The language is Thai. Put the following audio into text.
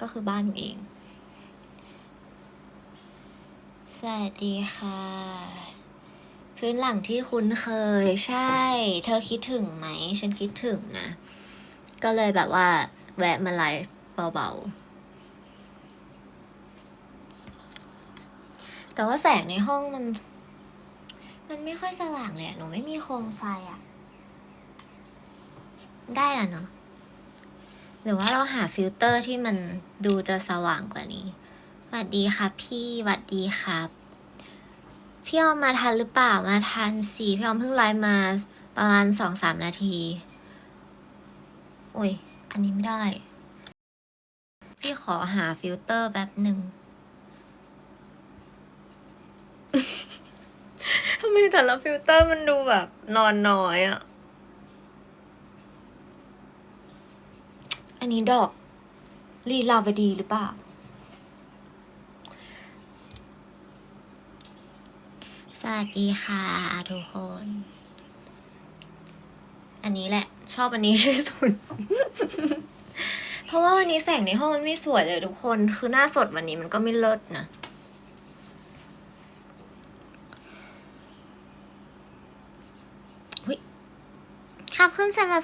ก็คือบ้านหนูเอง สวัสดีค่ะ พื้นหลังที่คุ้นเคย ใช่ เธอคิดถึงไหม ฉันคิดถึงนะ ก็เลยแบบว่า แวะมาไลฟ์เบาๆ แต่ว่าแสงในห้องมัน มันไม่ค่อยสว่างเลยหนูไม่มีโคมไฟอะได้อะเนาะ หรือว่าเราหาฟิลเตอร์ที่มันดูจะสว่างกว่านี้สวัสดีครับพี่สวัสดีครับพี่ออมมาทันหรือเปล่ามาทันสิพี่ออมเพิ่งไลฟ์มาประมาณสองสามนาทีโอ้ยอันนี้ไม่ได้ พี่ขอหาฟิลเตอร์แป๊บหนึ่งทำไมแต่ละฟิลเตอร์มันดูแบบนอนน้อยอะ อันนี้ดอกลีลาวดีหรือเปล่า สวัสดีค่ะทุกคน อันนี้แหละ ชอบอันนี้ที่สุด เพราะว่าวันนี้แสงในห้องมันไม่สวยเลยทุกคน คือหน้าสดวันนี้มันก็ไม่เลิศนะขอบคุณสำหรับ